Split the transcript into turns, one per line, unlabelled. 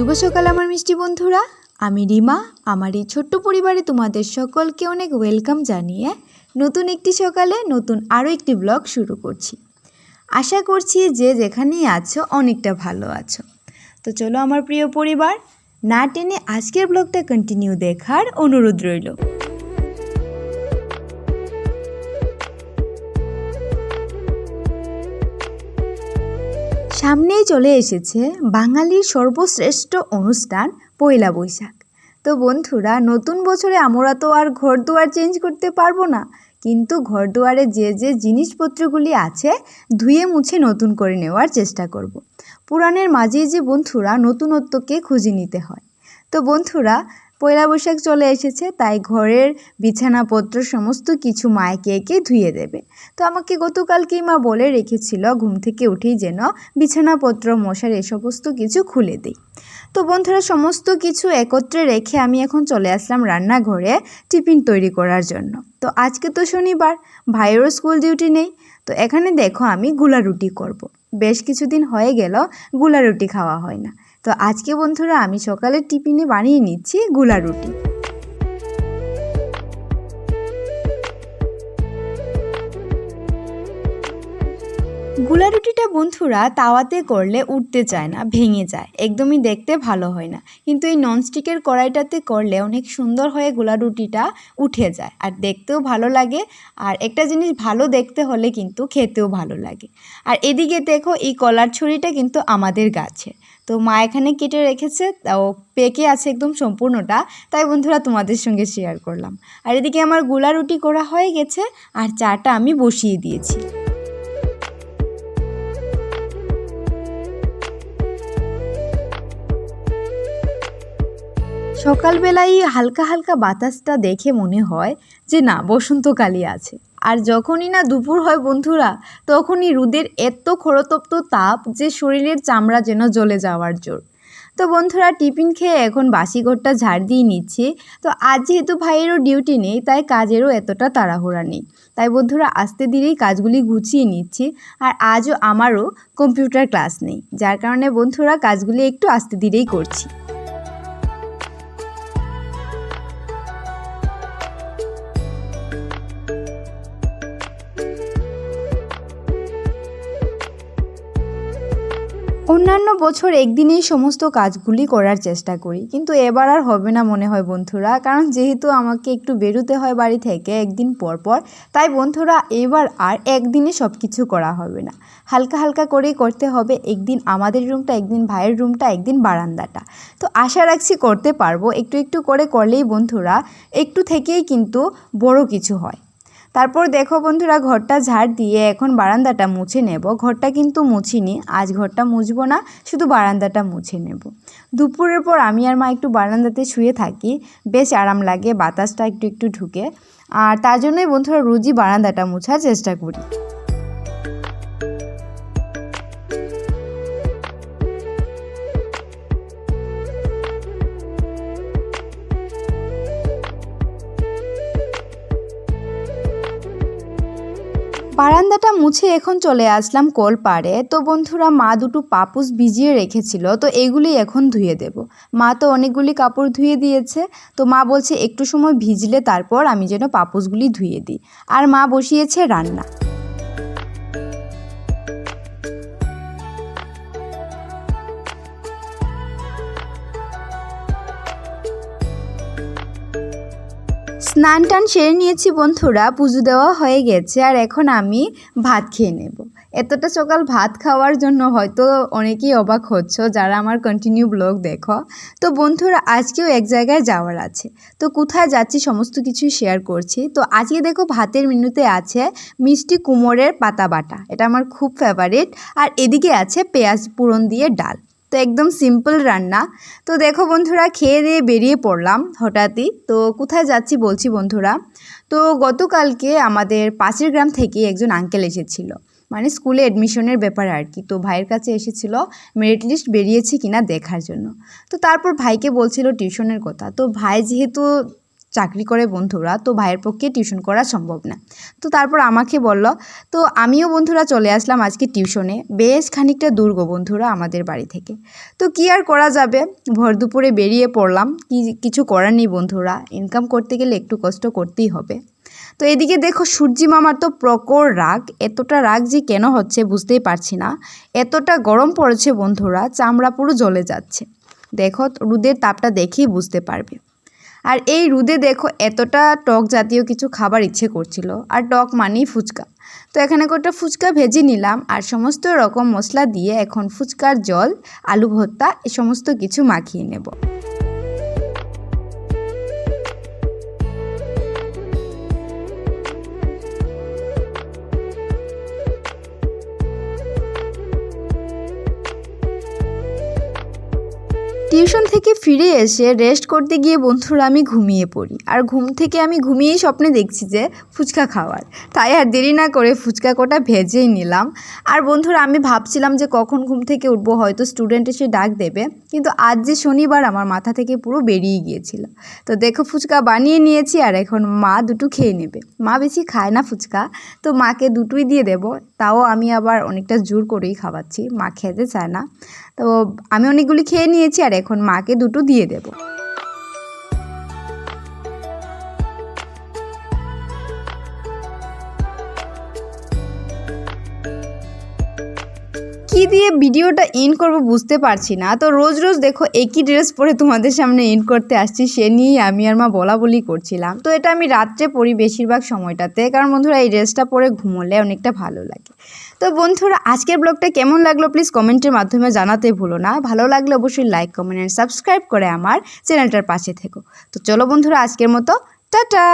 শুভ সকাল আমার মিষ্টি বন্ধুরা। আমি রিমা, আমার এই ছোট্ট পরিবারে তোমাদের সকলকে অনেক ওয়েলকাম জানিয়ে নতুন একটি সকালে নতুন আরও একটি ব্লগ শুরু করছি। আশা করছি যে যেখানেই আছো অনেকটা ভালো আছো। তো চলো আমার প্রিয় পরিবার, না টেনে আজকের ব্লগটা কন্টিনিউ দেখার অনুরোধ রইল। সামনেই চলে এসেছে বাঙালির সর্বশ্রেষ্ঠ অনুষ্ঠান, পয়লা বৈশাখ। তো বন্ধুরা, নতুন বছরে আমরা তো আর ঘর দুয়ার চেঞ্জ করতে পারব না। কিন্তু ঘর দুয়ারে যে যে জিনিসপত্রগুলি আছে, ধুয়ে মুছে নতুন করে নেওয়ার চেষ্টা করব। পুরাণের মাঝেই যে বন্ধুরা নতুনত্বকে খুঁজে নিতে হয়। তো বন্ধুরা পয়লা বৈশাখ চলে এসেছে, তাই ঘরের বিছানাপত্র সমস্ত কিছু মা একে একে ধুয়ে দেবে। তো আমাকে গতকালকেই মা বলে রেখেছিল, ঘুম থেকে উঠেই যেন বিছানাপত্র, মশার এ সমস্ত কিছু খুলে দিই। তো বন্ধুরা, সমস্ত কিছু একত্রে রেখে আমি এখন চলে আসলাম রান্নাঘরে টিফিন তৈরি করার জন্য। তো আজকে তো শনিবার, ভাইয়েরও স্কুল ডিউটি নেই। তো এখানে দেখো আমি গুলা রুটি করব। বেশ কিছুদিন হয়ে গেলগুলা রুটি খাওয়া হয় না। তো আজকে বন্ধুরা আমি সকালের টিফিনে বানিয়ে নিচ্ছি গুলা রুটি। গুলা রুটিটা বন্ধুরা তাওয়াতে করলে উঠতে চায় না, ভেঙে যায়, একদমই দেখতে ভালো হয় না। কিন্তু এই ননস্টিকের কড়াইটাতে করলে অনেক সুন্দর হয়ে গুলা রুটিটা উঠে যায়, আর দেখতেও ভালো লাগে, আর একটা জিনিস ভালো দেখতে হলে কিন্তু খেতেও ভালো লাগে। আর এদিকে দেখো এই কলার ছড়িটা কিন্তু আমাদের গাছে। তো মা এখানে কেটে রেখেছে, তাও পেকে আছে একদম সম্পূর্ণটা, তাই বন্ধুরা তোমাদের সঙ্গে শেয়ার করলাম। আর এদিকে আমারগুলা রুটি করা হয়ে গেছে, আর চাটা আমি বসিয়ে দিয়েছি। সকালবেলায় হালকা হালকা বাতাসটা দেখে মনে হয় যে না, বসন্তকালই আছে। আর যখনই না দুপুর হয় বন্ধুরা, তখনই রোদের এত খড়তপ্ত তাপ যে শরীরের চামড়া যেন জ্বলে যাওয়ার জোর। তো বন্ধুরা, টিফিন খেয়ে এখন বাসি ঘরটা ঝাড় দিয়ে নিচ্ছে। তো আজ যেহেতু ভাইয়েরও ডিউটি নেই, তাই কাজেরও এতটা তাড়াহুড়া নেই। তাই বন্ধুরা, আস্তে ধীরেই কাজগুলি গুছিয়ে নিচ্ছি। আর আজও আমারও কম্পিউটার ক্লাস নেই। যার কারণে বন্ধুরা, কাজগুলি একটু আস্তে ধীরেই করছি। অন্যান্য বছর একদিনেই সমস্ত কাজগুলি করার চেষ্টা করি। কিন্তু এবার আর হবে না মনে হয় বন্ধুরা। কারণ যেহেতু আমাকে একটু বেরোতে হয় বাড়ি থেকে একদিন পর পর, তাই বন্ধুরা এবার আর একদিনে সব কিছু করা হবে না। হালকা হালকা করেই করতে হবে। একদিন আমাদের রুমটা, একদিন ভাইয়ের রুমটা, একদিন বারান্দাটা। তো আশা রাখছি করতে পারব। একটু একটু করে করলেই বন্ধুরা, একটু থেকেই কিন্তু বড় কিছু হয়। তারপর দেখো বন্ধুরা, ঘরটা ঝাড় দিয়ে এখন বারান্দাটা মুছে নেব। ঘরটা কিন্তু মুছিনি, আজ ঘরটা মুছবো না, শুধু বারান্দাটা মুছে নেব। দুপুরের পর আমি আর মা একটু বারান্দাতে শুয়ে থাকি, বেশ আরাম লাগে, বাতাসটা একটু একটু ঢুকে। আর তার জন্যই বন্ধুরা রোজই বারান্দাটা মুছার চেষ্টা করি। বারান্দাটা মুছে এখন চলে আসলাম কল পাড়ে। তো বন্ধুরা, মা দুটো পাপুস ভিজিয়ে রেখেছিল, তো এগুলি এখন ধুয়ে দেব। মা তো অনেকগুলি কাপড় ধুয়ে দিয়েছে, তো মা বলছে একটু সময় ভিজলে তারপর আমি যেন পাপুসগুলি ধুয়ে দিই। আর মা বসিয়েছে রান্না। স্নান টান সেরে নিয়েছি বন্ধুরা, পুজো দেওয়া হয়ে গেছে, আর এখন আমি ভাত খেয়ে নেব। এতটা সকাল ভাত খাওয়ার জন্য হয়তো অনেকেই অবাক হচ্ছ, যারা আমার কন্টিনিউ ব্লগ দেখো। তো বন্ধুরা, আজকেও এক জায়গায় যাওয়ার আছে। তো কোথায় যাচ্ছি সমস্ত কিছু শেয়ার করছি। তো আজকে দেখো ভাতের মেনুতে আছে মিষ্টি কুমোরের পাতা বাটা এটা আমার খুব ফেভারিট আর এদিকে আছে পেঁয়াজ পুরন দিয়ে ডাল। তো একদম সিম্পল রান্না। তো দেখো বন্ধুরা, খেয়ে দিয়ে বেরিয়ে পড়লাম হঠাৎই। তো কোথায় যাচ্ছি বলছি বন্ধুরা, তো গতকালকে আমাদের পাশের গ্রাম থেকে একজন আঙ্কেল এসেছিল। মানে স্কুলে অ্যাডমিশনের ব্যাপারে আর কি। তো ভাইয়ের কাছে এসেছিল মেরিট লিস্ট বেরিয়েছে কিনা দেখার জন্য। তো তারপর ভাইকে বলছিল টিউশনের কথা। তো ভাই যেহেতু চাকরি করে বন্ধুরা, তো ভাইয়ের পক্ষে টিউশন করা সম্ভব না। তো তারপর আমাকে বলল, তো আমিও বন্ধুরা চলে আসলাম আজকে টিউশনে। বেশ খানিকটা দূর গো বন্ধুরা আমাদের বাড়ি থেকে। তো কি আর করা যাবে? ভর দুপুরে বেরিয়ে পড়লাম। কি, কিছু করার নেই বন্ধুরা। ইনকাম করতে গেলে একটু কষ্ট করতেই হবে। তো এদিকে দেখো সূর্যি মামার তো প্রকর রাগ। এতটা রাগ যে কেন হচ্ছে বুঝতেই পারছি না। এতটা গরম পড়েছে বন্ধুরা, চামড়া পুরো জ্বলে যাচ্ছে। দেখো, রুদের তাপটা দেখেই বুঝতে পারবে। আর এই রুদে দেখো এতটা টক জাতীয় কিছু খাবার ইচ্ছে করছিল। আর টক মানেই ফুচকা। তো এখানে কটা ফুচকা ভেজে নিলাম। আর সমস্ত রকম মশলা দিয়ে এখন ফুচকার জল, আলু ভর্তা, এ সমস্ত কিছু মাখিয়ে নেব। টিউশন থেকে ফিরে এসে রেস্ট করতে গিয়ে বন্ধুরা আমি ঘুমিয়ে পড়ি। আর ঘুম থেকে আমি ঘুমিয়েই স্বপ্নে দেখছি যে ফুচকা খাওয়ার। তাই আর দেরি না করে ফুচকা কোটা ভেজেই নিলাম। আর বন্ধুরা, আমি ভাবছিলাম যে কখন ঘুম থেকে উঠবো, হয়তো স্টুডেন্ট এসে ডাক দেবে। কিন্তু আজ যে শনিবার, আমার মাথা থেকে পুরো বেরিয়ে গিয়েছিল। তো দেখো, ফুচকা বানিয়ে নিয়েছি আর এখন মা দুটো খেয়ে নেবে। মা বেশি খায় না ফুচকা, তো মাকে দুটোই দিয়ে দেব। তাও আমি আবার অনেকটা জোর করেই খাওয়াচ্ছি, মা খেতে চায় না। তো আমি অনেকগুলি খেয়ে নিয়েছি আর এখন মাকে দুটো দিয়ে দেব। কি দিয়ে ভিডিওটা ইন করব বুঝতে পারছি না। তো রোজ রোজ দেখো একই ড্রেস পরে তোমাদের সামনে ইন করতে আসছি, সে নিয়েই আমি আর মা বলা বলি করছিলাম। তো এটা আমি রাত্রে পরি বেশিরভাগ সময়টাতে। কারণ বন্ধুরা, এই ড্রেসটা পরে ঘুমোলে অনেকটা ভালো লাগে। তো বন্ধুরা, আজকের ব্লগটা কেমন লাগল প্লিজ কমেন্টের মাধ্যমে জানাতে ভুলো না। ভালো লাগলে অবশ্যই লাইক কমেন্ট সাবস্ক্রাইব করে আমার চ্যানেলটার পাশে থেকো। তো চলো বন্ধুরা, আজকের মতো, টাটা!